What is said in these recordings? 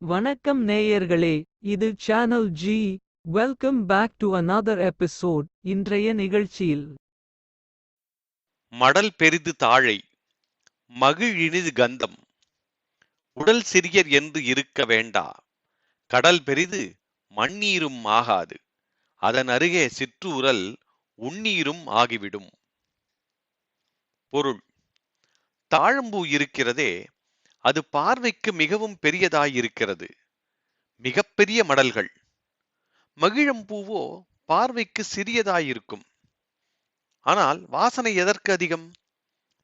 வணக்கம் நேயர்களே இது channel G welcome back to another episode இன்றைய நிகழ்ச்சியில். மடல் பெரிது தாழை மகிழினிது கந்தம். உடல் சிறியர் என்று இருக்க வேண்டா கடல் பெரிது மண்ணீரும் ஆகாது. அதன் அருகே சிற்றூரல் உண்ணீரும் ஆகிவிடும். பொருள் தாழம்பூ இருக்கிறதே அது பார்வைக்கு மிகவும் பெரியதாயிருக்கிறது. மிகப்பெரிய மடல்கள். மகிழம்பூவோ பார்வைக்கு சிறியதாயிருக்கும். ஆனால் வாசனை எதற்கு அதிகம்?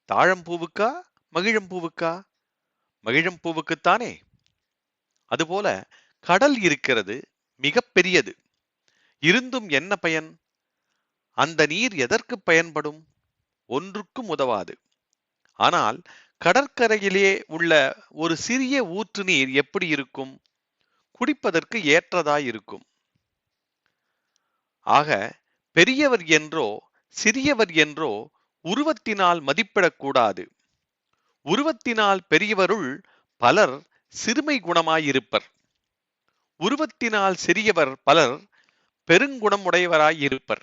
தாழம்பூவுக்கா மகிழம்பூவுக்கா மகிழம்பூவுக்குத்தானே அதுபோல கடல் இருக்கிறது மிக பெரியது இருந்தும் என்ன பயன்? அந்த நீர் எதற்கு பயன்படும்? ஒன்றுக்கும் உதவாது. ஆனால் கடற்கரையிலே உள்ள ஒரு சிறிய ஊற்று நீர் எப்படி இருக்கும்? குடிப்பதற்கு ஏற்றதாயிருக்கும் ஆக பெரியவர் என்றோ சிறியவர் என்றோ உருவத்தினால் மதிப்பிடக்கூடாது. உருவத்தினால் பெரியவருள் பலர் சிறுமை குணமாயிருப்பர். உருவத்தினால் சிறியவர் பலர் பெருங்குணமுடையவராயிருப்பர்.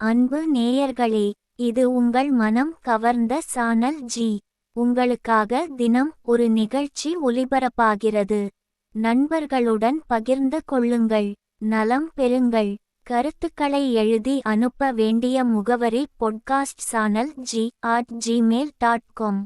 அன்பு நேயர்களே இது உங்கள் மனம் கவர்ந்த சானல் ஜி. உங்களுக்காக தினம் ஒரு நிகழ்ச்சி ஒலிபரப்பாகிறது நண்பர்களுடன் பகிர்ந்து கொள்ளுங்கள் நலம் பெறுங்கள். கருத்துக்களை எழுதி அனுப்ப வேண்டிய முகவரி podcast channel G at Gmail dot com